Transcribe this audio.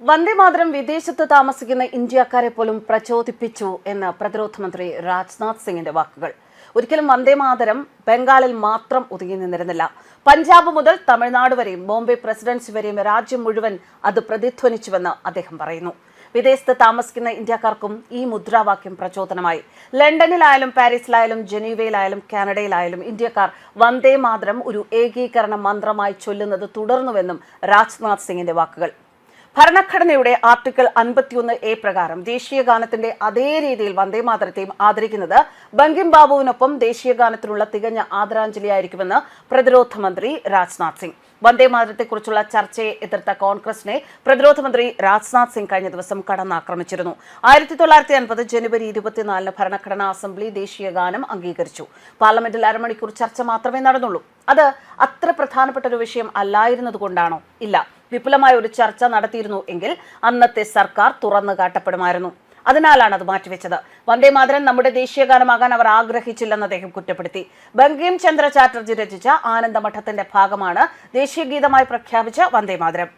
വന്ദേമാതരം വിദേശത്ത് താമസിക്കുന്ന ഇന്ത്യക്കാരെ പോലും പ്രചോദിപ്പിച്ചു എന്ന് പ്രതിരോധ മന്ത്രി രാജ്നാഥ് സിംഗിന്റെ വാക്കുകൾ. ഒരിക്കലും വന്ദേമാതരം ബംഗാളിൽ മാത്രം ഒതുങ്ങി നിന്നിരുന്നില്ല. പഞ്ചാബ് മുതൽ തമിഴ്നാട് വരെയും ബോംബെ പ്രസിഡൻസി വരെയും രാജ്യം മുഴുവൻ അത് പ്രതിധ്വനിച്ചുവെന്ന് അദ്ദേഹം പറയുന്നു. വിദേശത്ത് താമസിക്കുന്ന ഇന്ത്യക്കാർക്കും ഈ മുദ്രാവാക്യം പ്രചോദനമായി. ലണ്ടനിലായാലും പാരീസിലായാലും ജനീവയിലായാലും കാനഡയിലായാലും ഇന്ത്യക്കാർ വന്ദേ മാതരം ഒരു ഏകീകരണ മന്ത്രമായി ചൊല്ലുന്നത് തുടർന്നുവെന്നും രാജ്നാഥ് സിംഗിന്റെ വാക്കുകൾ. ഭരണഘടനയുടെ ആർട്ടിക്കിൾ അൻപത്തിയൊന്ന് എ പ്രകാരം ദേശീയ ഗാനത്തിന്റെ അതേ രീതിയിൽ വന്ദേമാതരത്തെയും ആദരിക്കുന്നത് ബങ്കിം ബാബുവിനൊപ്പം ദേശീയ ഗാനത്തിനുള്ള തികഞ്ഞ ആദരാഞ്ജലിയായിരിക്കുമെന്ന് പ്രതിരോധ മന്ത്രി രാജ്നാഥ് സിംഗ്. വന്ദേമാതരത്തെക്കുറിച്ചുള്ള ചർച്ചയെ എതിർത്ത കോൺഗ്രസിനെ പ്രതിരോധ മന്ത്രി രാജ്നാഥ് സിംഗ് കഴിഞ്ഞ ദിവസം കടന്നാക്രമിച്ചിരുന്നു. ആയിരത്തി തൊള്ളായിരത്തി അൻപത് ജനുവരി ഇരുപത്തിനാലിന് ഭരണഘടനാ അസംബ്ലി ദേശീയ ഗാനം അംഗീകരിച്ചു. പാർലമെന്റിൽ അരമണിക്കൂർ ചർച്ച മാത്രമേ നടന്നുള്ളൂ. അത് അത്ര പ്രധാനപ്പെട്ട ഒരു വിഷയം അല്ലായിരുന്നതുകൊണ്ടാണോ? ഇല്ല. വിപുലമായ ഒരു ചർച്ച നടത്തിയിരുന്നു എങ്കിൽ അന്നത്തെ സർക്കാർ തുറന്നു കാട്ടപ്പെടുമായിരുന്നു. അതിനാലാണ് അത് മാറ്റിവെച്ചത്. വന്ദേ മാതരം നമ്മുടെ ദേശീയഗാനമാകാൻ അവർ ആഗ്രഹിച്ചില്ലെന്ന് അദ്ദേഹം കുറ്റപ്പെടുത്തി. ബംഗീം ചന്ദ്ര ചാറ്റർജി രചിച്ച ആനന്ദമഠത്തിന്റെ ഭാഗമാണ് ദേശീയ ഗീതമായി പ്രഖ്യാപിച്ച വന്ദേ മാതരം.